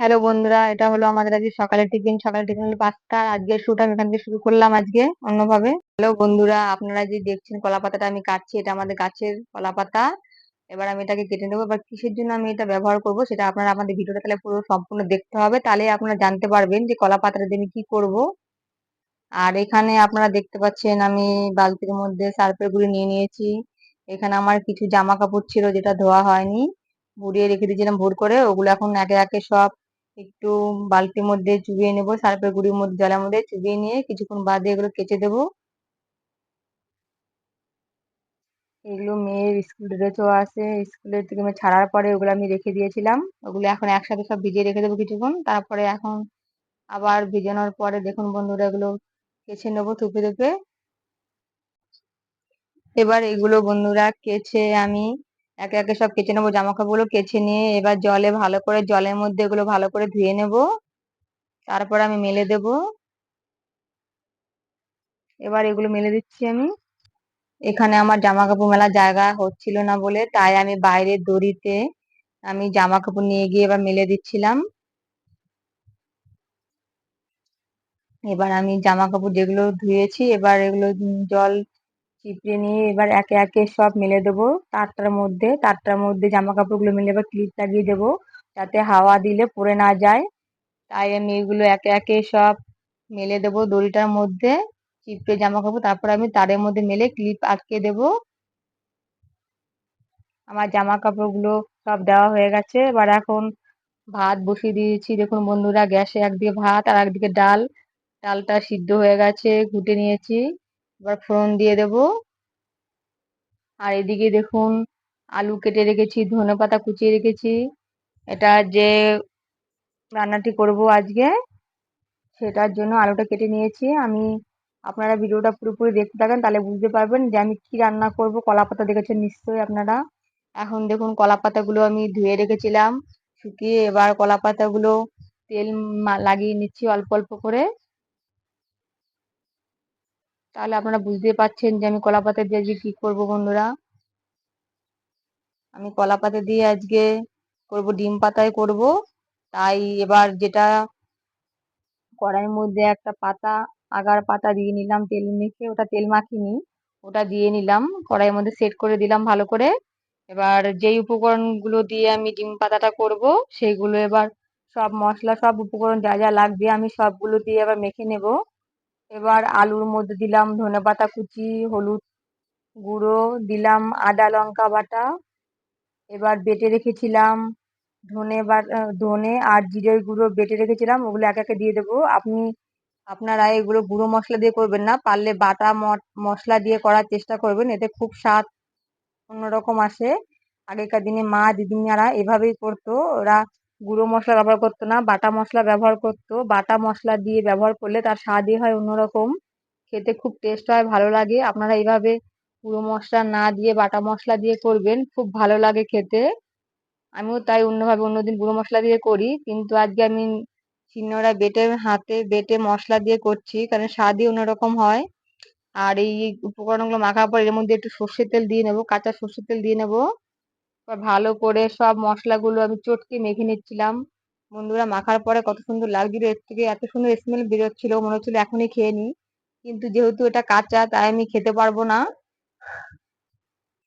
Hello বন্ধুরা, এটা হলো আমাদের আজকে সকালের টিফিন। সকালের টিফিন পাস্তা। আজকে শুট আমি এখান থেকে শুরু করলাম আজকে অন্যভাবে। হ্যালো বন্ধুরা, আপনারা যে দেখছেন কলা পাতাটা আমি কাটছি, এটা আমাদের গাছের কলা পাতা। এবার আমি এটাকে কেটে নেব। এবার কিসের জন্য আমি এটা ব্যবহার করব, সেটা আপনারা আমাদের ভিডিওটা তাহলে পুরো সম্পূর্ণ দেখতে হবে। তাহলে আপনারা জানতে পারবেন যে কলা পাতাটা দিয়ে আমি কি করব। আর এখানে আপনারা দেখতে পাচ্ছেন আমি বালতির মধ্যে সার্ফের গুঁড়ি নিয়ে নিয়েছি। এখানে আমার কিছু জামা কাপড় ছিল যেটা ধোয়া হয়নি। ভুড়িয়ে রেখে দিয়েছিলাম ভোর করে। ওগুলো এখন একে একে সব একটু বালতির মধ্যে চুবিয়ে নেব, সার্ফের গুঁড়ির মধ্যে, জলের মধ্যে চুবিয়ে নিয়ে কিছুক্ষণ বাদে এগুলো কেচে দেব। এগুলো মেয়ের স্কুল ড্রেসও আছে স্কুলের থেকে ছাড়ার পরে ওগুলো আমি রেখে দিয়েছিলাম। ওগুলো এখন একসাথে সব ভিজিয়ে রেখে দেবো কিছুক্ষণ, তারপরে এখন আবার ভিজানোর পরে দেখুন বন্ধুরা এগুলো কেচে নেব থুপে থুপে। এবার এগুলো বন্ধুরা কেচে আমি একে একে সব কেচে নেব জামা কাপড়গুলো কেচে নিয়ে এবার জলে ভালো করে, জলের মধ্যে এগুলো ভালো করে ধুয়ে নেব। তারপর আমি মেলে দেব। এবার এগুলো মেলে দিচ্ছি আমি। এখানে আমার জামা কাপড় মেলার জায়গা হচ্ছিল না বলে তাই আমি বাইরের দড়িতে আমি জামা কাপড় নিয়ে গিয়ে এবার মেলে দিচ্ছিলাম। এবার আমি জামা কাপড় যেগুলো ধুয়েছি, এবার এগুলো জল চিপড়ে নিয়ে এবার একে একে সব মেলে দেবো। তারটার মধ্যে তারটার মধ্যে জামা কাপড়গুলো মেলে এবার ক্লিপ লাগিয়ে দেবো। যাতে হাওয়া দিলে পরে না যায়। তাই আমি এগুলো একে একে সব মেলে দেবো দড়িটার মধ্যে, চিপড়ে জামা কাপড় তারপর আমি তারের মধ্যে মেলে ক্লিপ আটকে দেব। আমার জামা কাপড়গুলো সব দেওয়া হয়ে গেছে। এবার এখন ভাত বসিয়ে দিয়েছি। দেখুন বন্ধুরা, গ্যাসে একদিকে ভাত আর একদিকে ডাল। ডালটা সিদ্ধ হয়ে গেছে, ঘুটে নিয়েছি। এবার ফোড়ন দিয়ে দেব। আর এদিকে দেখুন, আলু কেটে রেখেছি, ধনে পাতা কুচিয়ে রেখেছি। এটা যে রান্নাটি করব আজকে, সেটার জন্য আলুটা কেটে নিয়েছি। আমি, আপনারা ভিডিওটা পুরোপুরি দেখতে থাকেন, তাহলে বুঝতে পারবেন যে আমি কি রান্না করব। কলা পাতা দেখেছেন নিশ্চয়ই আপনারা। এখন দেখুন কলা পাতাগুলো আমি ধুয়ে রেখেছিলাম, শুকিয়ে এবার কলা পাতাগুলো তেল লাগিয়ে নিচ্ছি অল্প অল্প করে। তাহলে আপনারা বুঝতে পারছেন যে আমি কলা পাতা দিয়ে আজকে কি করব বন্ধুরা? আমি কলা পাতা দিয়ে আজকে করব ডিম পাতায় করব। তাই এবার যেটা কড়াইয়ের মধ্যে একটা পাতা, আগার পাতা দিয়ে নিলাম তেল মেখে, ওটা তেল মাখিনি, ওটা দিয়ে নিলাম, কড়াইয়ের মধ্যে সেট করে দিলাম ভালো করে। এবার যেই উপকরণগুলো দিয়ে আমি ডিম পাতাটা করব সেইগুলো এবার সব মশলা, সব উপকরণ যা যা লাগবে আমি সবগুলো দিয়ে এবার মেখে নেব। এবার আলুর মধ্যে দিলাম ধনে পাতা কুচি, হলুদ গুঁড়ো, দিলাম আদা লঙ্কা বাটা। এবার বেটে রেখেছিলাম ধনে বা ধনে আর জিরের গুঁড়ো বেটে রেখেছিলাম, ওগুলো এক একে দিয়ে দেবো। আপনি, আপনারা এগুলো গুঁড়ো মশলা দিয়ে করবেন না, পারলে বাটা মশলা দিয়ে করার চেষ্টা করবেন, এতে খুব স্বাদ অন্যরকম আসে। আগেকার দিনে মা, দিদিমারা এভাবেই করতো, ওরা গুঁড়ো মশলা ব্যবহার করতো না, বাটা মশলা ব্যবহার করতো। বাটা মশলা দিয়ে ব্যবহার করলে তার স্বাদই হয় অন্যরকম। খেতে খুব টেস্ট হয়, ভালো লাগে। আপনারা এইভাবে গুঁড়ো মশলা না দিয়ে, বাটা মশলা দিয়ে করবেন, খুব ভালো লাগে খেতে। আমিও তাই অন্যভাবে অন্যদিন গুঁড়ো মশলা দিয়ে করি। কিন্তু আজকে আমি শিলনোড়া বেটে, হাতে বেটে মশলা দিয়ে করছি, কারণ স্বাদই অন্যরকম হয়। আর এই উপকরণগুলো মাখার পর এর মধ্যে একটু সর্ষের তেল দিয়ে নেব, কাঁচা সর্ষের তেল দিয়ে নেব। ভালো করে সব মশলাগুলো আমি চটকে মেখে নিচ্ছিলাম। বন্ধুরা, মাখার পরে কত সুন্দর লাগছিল, এর থেকে এত সুন্দর স্মেল বেরোচ্ছিল, মনে হচ্ছিল এখনই খেয়ে নিই। কিন্তু যেহেতু এটা কাঁচা, তাই আমি খেতে পারব না।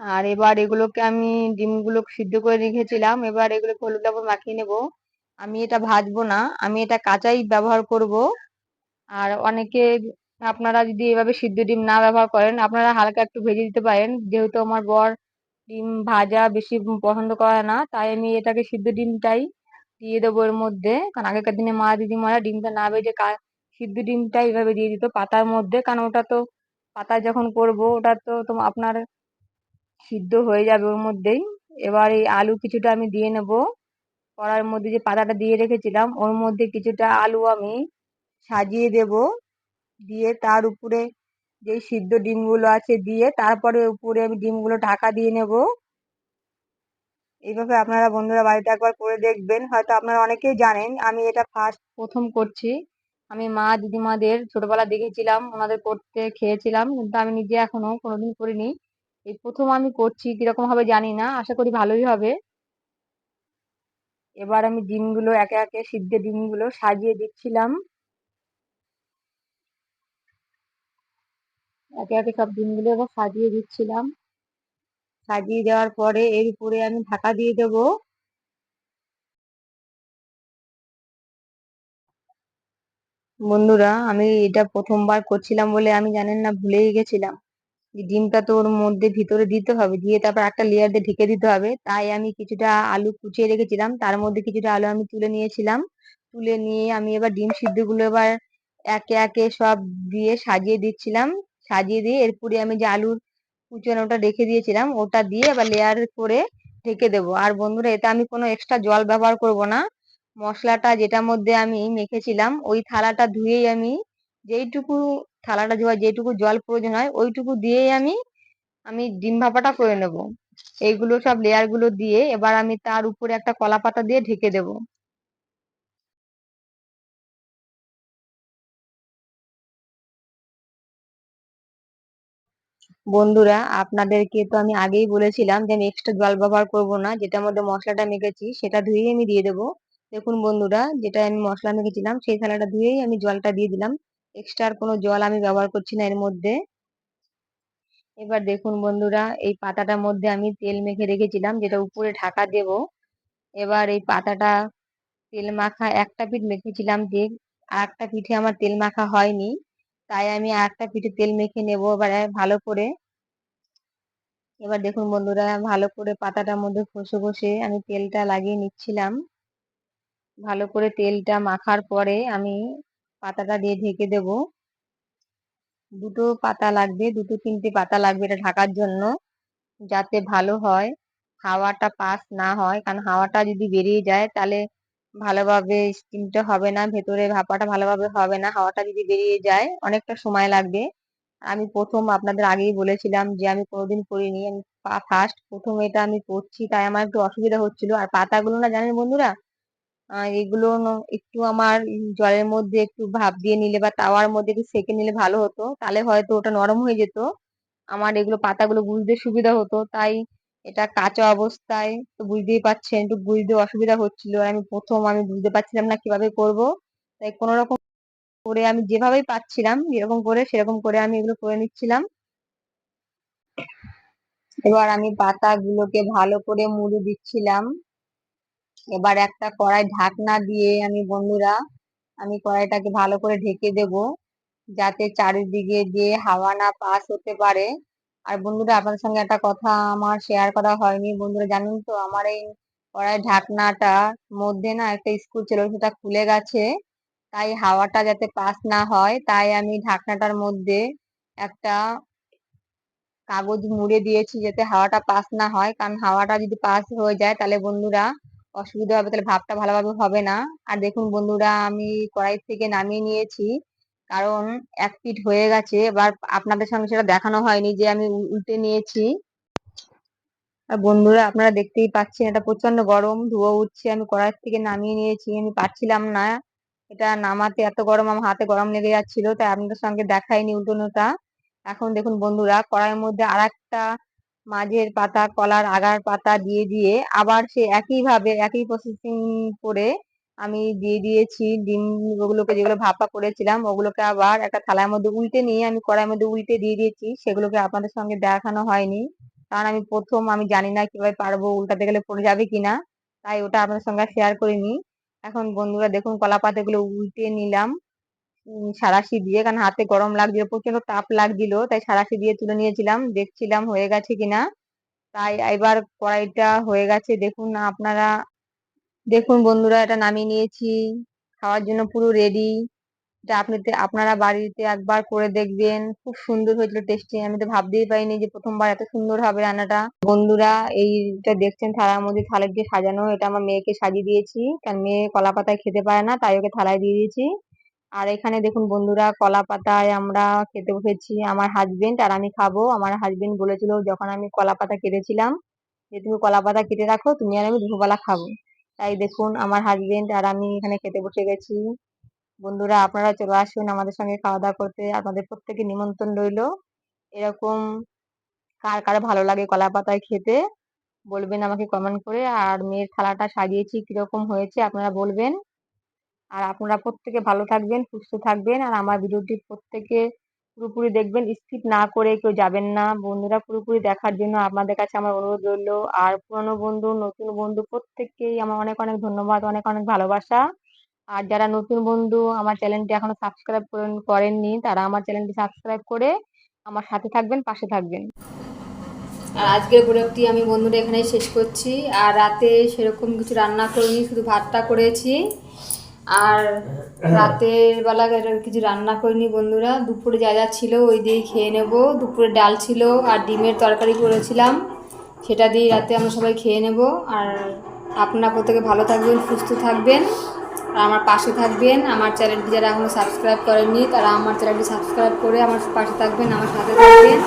আর এবার এগুলোকে আমি ডিমগুলো সিদ্ধ করে রেখেছিলাম, এবার এগুলো হলুদ লবণ মাখিয়ে নেব। আমি এটা ভাজবো না, আমি এটা কাঁচাই ব্যবহার করব। আর অনেকে আপনারা যদি এভাবে সিদ্ধ ডিম না ব্যবহার করেন, আপনারা হালকা একটু ভেজে দিতে পারেন। যেহেতু আমার বর ডিম ভাজা বেশি পছন্দ করে না, তাই আমি এটাকে সিদ্ধ ডিমটাই দিয়ে দেবো এর মধ্যে। কারণ আগেকার দিনে মা দিদিমারা ডিমটা না ভেজে সিদ্ধ ডিমটাই এভাবে দিয়ে দিত পাতার মধ্যে। কারণ ওটা তো পাতা যখন করব ওটা তো আপনার সিদ্ধ হয়ে যাবে ওর মধ্যেই। এবার এই আলু কিছুটা আমি দিয়ে নেব। কড়ার মধ্যে যে পাতাটা দিয়ে রেখেছিলাম ওর মধ্যে কিছুটা আলু আমি সাজিয়ে দেব। দিয়ে তার উপরে যেই সিদ্ধ ডিমগুলো আছে দিয়ে তারপরে উপরে আমি ডিমগুলো ঢাকা দিয়ে নেব। এইভাবে আপনারা বন্ধুরা বাড়িতে একবার করে দেখবেন। হয়তো আপনারা অনেকেই জানেন, আমি এটা ফার্স্ট প্রথম করছি। আমি মা, দিদিমাদের ছোটবেলা দেখেছিলাম, ওনাদের করতে খেয়েছিলাম, কিন্তু আমি নিজে এখনও কোনোদিন করিনি। এই প্রথম আমি করছি, কীরকম হবে জানি না, আশা করি ভালোই হবে। এবার আমি ডিমগুলো, একে একে সিদ্ধ ডিমগুলো সাজিয়ে দিচ্ছিলাম। একে একে সব ডিমগুলো এবার সাজিয়ে দিচ্ছিলাম। সাজিয়ে দেওয়ার পরে এর উপরে আমি ঢাকা দিয়ে দেবো। বন্ধুরা, আমি এটা প্রথমবার করছিলাম বলে আমি জানেন না, ভুলেই গেছিলাম। ডিমটা তো ওর মধ্যে ভিতরে দিতে হবে, দিয়ে তারপর একটা লেয়ার দিয়ে ঢেকে দিতে হবে। তাই আমি কিছুটা আলু কুচিয়ে রেখেছিলাম। তার মধ্যে কিছুটা আলু আমি তুলে নিয়েছিলাম। তুলে নিয়ে আমি এবার ডিম সিদ্ধগুলো এবার একে একে সব দিয়ে সাজিয়ে দিচ্ছিলাম। সাজিয়ে দিয়ে এরপরে আমি যে আলুর কুচানোটা রেখে দিয়েছিলাম, ওটা দিয়ে এবার লেয়ার করে ঢেকে দেবো। আর বন্ধুরা এটা আমি কোনো এক্সট্রা জল ব্যবহার করব না। মশলাটা যেটার মধ্যে আমি মেখেছিলাম, ওই থালাটা ধুয়েই আমি যেইটুকু থালাটা ধোয়া যেটুকু জল প্রয়োজন হয়, ওইটুকু দিয়েই আমি আমি ডিম ভাপাটা করে নেব। এইগুলো সব লেয়ারগুলো দিয়ে এবার আমি তার উপরে একটা কলা পাতা দিয়ে ঢেকে দেব। বন্ধুরা, আপনাদেরকে তো আমি আগেই বলেছিলাম যে আমি এক্সট্রা জল ব্যবহার করব না, যেটার মধ্যে মশলাটা মেখেছি সেটা ধুয়েই আমি দিয়ে দেবো। দেখুন বন্ধুরা, যেটা আমি মশলা মেখেছিলাম সেই থালাটা ধুয়েই আমি জলটা দিয়ে দিলাম। এক্সট্রা আর কোনো জল আমি ব্যবহার করছি না এর মধ্যে। এবার দেখুন বন্ধুরা, এই পাতাটার মধ্যে আমি তেল মেখে রেখেছিলাম, যেটা উপরে ঢাকা দেব। এবার এই পাতাটা তেল মাখা একটা পিঠ মেখেছিলাম যে আর একটা পিঠে আমার তেল মাখা হয়নি। তাই আমি আর একটা পিঠে তেল মেখে নেব এবার ভালো করে। এবার দেখুন বন্ধুরা, ভালো করে পাতাটার মধ্যে ঘষে ঘষে আমি তেলটা লাগিয়ে নিচ্ছিলাম। ভালো করে তেলটা মাখার পরে আমি পাতাটা দিয়ে ঢেকে দেব। দুটো পাতা লাগবে, দুটো তিনটে পাতা লাগবে এটা ঢাকার জন্য, যাতে ভালো হয়, হাওয়াটা পাস না হয়। কারণ হাওয়াটা যদি বেরিয়ে যায় তাহলে ভালোভাবে স্টিমটা হবে না ভেতরে ভাপাটা ভালোভাবে হবে না, হাওয়াটা যদি বেরিয়ে যায়, অনেকটা সময় লাগবে। আমি প্রথম আপনাদের আগেই বলেছিলাম যে আমি কোনোদিন করিনি, আমি ফার্স্ট প্রথম এটা আমি করছি, তাই আমার একটু অসুবিধা হচ্ছিল। আর পাতাগুলো না, জানেন বন্ধুরা? এগুলো একটু আমার জলের মধ্যে একটু ভাপ দিয়ে নিলে বা তাওয়ার মধ্যে একটু সেকে নিলে ভালো হতো, তাহলে হয়তো ওটা নরম হয়ে যেত। আমার এগুলো পাতাগুলো বুঝতে সুবিধা হতো, তাই এটা কাঁচা অবস্থায়, তো বুঝতেই পারছেন, একটু বুঝতে অসুবিধা হচ্ছিল। আমি প্রথম আমি বুঝতে পারছিলাম না কীভাবে করব। তাই কোন রকম করে আমি যেভাবেই পাচ্ছিলাম যেরকম করে সেরকম করে আমি এগুলো করে নিচ্ছিলাম। এবার আমি পাতাগুলোকে ভালো করে মুড়ে দিচ্ছিলাম। এবার একটা কড়াই ঢাকনা দিয়ে আমি, বন্ধুরা, আমি কড়াইটাকে ভালো করে ঢেকে দেব। যাতে চারিদিকে দিয়ে হাওয়া না পাস হতে পারে আর বন্ধুরা আপনার সঙ্গে একটা কথা আমার শেয়ার করা হয়নি। বন্ধুরা, জানেন তো আমার এই কড়াই ঢাকনাটা মধ্যে না একটা স্ক্রু ছিল, সেটা খুলে গেছে। তাই হাওয়াটা যাতে পাস না হয়, তাই আমি ঢাকনাটার মধ্যে একটা কাগজ মুড়ে দিয়েছি যাতে হাওয়াটা পাস না হয়। কারণ হাওয়াটা যদি পাস হয়ে যায়, তাহলে বন্ধুরা অসুবিধা হবে, তাহলে ভাবটা ভালোভাবে হবে না। আর দেখুন বন্ধুরা, আমি কড়াই থেকে নামিয়ে নিয়েছি। কারণ এক পিঠ হয়ে গেছে। এবার আপনাদের সঙ্গে সেটা দেখানো হয়নি যে আমি উল্টে নিয়েছি। আর বন্ধুরা, আপনারা দেখতেই পাচ্ছেন এটা প্রচণ্ড গরম, ধুয়ো উঠছে, আমি কড়াই থেকে নামিয়ে নিয়েছি, আমি পারছিলাম না। এটা নামাতে এত গরম, আমার হাতে গরম লেগে যাচ্ছিল, তাই আপনাদের সঙ্গে দেখাইনি উল্টোনোটা। এখন দেখুন বন্ধুরা, কড়াইয়ের মধ্যে আর একটা মাঝের পাতা, কলার আগার পাতা দিয়ে দিয়ে আবার সে একইভাবে, একই প্রসেসিং করে আমি দিয়ে দিয়েছি ডিম, ওগুলোকে যেগুলো ভাপা করেছিলাম, ওগুলোকে আবার একটা থালার মধ্যে উল্টে নিয়ে আমি কড়াইয়ের মধ্যে উল্টে দিয়ে দিয়েছি। সেগুলোকে আপনাদের সঙ্গে দেখানো হয়নি। কারণ আমি প্রথম, আমি জানি না কীভাবে পারব উল্টাতে গেলে পড়ে যাবে কিনা, তাই ওটা আপনাদের সঙ্গে শেয়ার করিনি। এখন বন্ধুরা দেখুন কলা পাতাগুলো উল্টে নিলাম। সারাশি দিয়ে, কারণ হাতে গরম লাগছিল প্রচণ্ড তাপ লাগছিল, তাই সারাশি দিয়ে তুলে নিয়েছিলাম। দেখছিলাম হয়ে গেছে কিনা। তাই এবার কড়াইটা হয়ে গেছে। দেখুন, আপনারা দেখুন বন্ধুরা, এটা নামিয়ে নিয়েছি। খাওয়ার জন্য পুরো রেডি এটা আপনি আপনারা বাড়িতে একবার করে দেখবেন। খুব সুন্দর হয়েছিল টেস্টি আমি তো ভাবতেই পারিনি যে প্রথমবার এত সুন্দর হবে রান্নাটা। বন্ধুরা, এইটা দেখছেন থালার মধ্যে থালা দিয়ে সাজানো, এটা আমার মেয়েকে সাজিয়ে দিয়েছি। কারণ মেয়ে কলা পাতায় খেতে পারে না, তাই ওকে থালায় দিয়ে দিয়েছি। আর এখানে দেখুন বন্ধুরা, কলা পাতায় আমরা খেতে বসেছি আমার হাজবেন্ড আর আমি খাব। আমার হাজবেন্ড বলেছিল যখন আমি কলা পাতা কেটেছিলাম, যে তুমি কলা পাতা কেটে রাখো, তুমি আর আমি দুপুরবেলা খাব। তাই দেখুন, আমার হাজবেন্ড আর আমি এখানে খেতে বসে গেছি। বন্ধুরা, আপনারা চলে আসুন আমাদের সঙ্গে খাওয়া দাওয়া করতে। আপনাদের প্রত্যেকে নিমন্ত্রণ রইল। এরকম কার কার ভালো লাগে কলা পাতায় খেতে, বলবেন আমাকে কমেন্ট করে। আর মেয়ের থালাটা সাজিয়েছি, কীরকম হয়েছে আপনারা বলবেন। আর আপনারা প্রত্যেকে ভালো থাকবেন, সুস্থ থাকবেন। আর আমার ভিডিওটি প্রত্যেকে পুরোপুরি দেখবেন স্কিপ না করে কেউ যাবেন না। বন্ধুরা, পুরোপুরি দেখার জন্য আপনাদের কাছে আমার অনুরোধ রইল। আর পুরনো বন্ধু, নতুন বন্ধু, প্রত্যেককেই আমার অনেক অনেক ধন্যবাদ, অনেক অনেক ভালোবাসা। আর যারা নতুন বন্ধু আমার চ্যানেলটি এখনও সাবস্ক্রাইব করেন, করেননি, তারা আমার চ্যানেলটি সাবস্ক্রাইব করে আমার সাথে থাকবেন, পাশে থাকবেন। আর আজকের ব্লগটি আমি বন্ধুরা এখানেই শেষ করছি। আর রাতে সেরকম কিছু রান্না করিনি, শুধু ভাতটা করেছি। আর রাতের বেলা কিছু রান্না করিনি বন্ধুরা, দুপুরে যা যা ছিল ওই দিয়েই খেয়ে নেব। দুপুরে ডাল ছিল আর ডিমের তরকারি করেছিলাম, সেটা দিয়ে রাতে আমরা সবাই খেয়ে নেব। আর আপনারা প্রত্যেকে ভালো থাকবেন, সুস্থ থাকবেন, আর আমার পাশে থাকবেন। আমার চ্যানেলটি যারা এখনও সাবস্ক্রাইব করেননি, তারা আমার চ্যানেলটি সাবস্ক্রাইব করে আমার পাশে থাকবেন, আমার সাথে থাকবেন।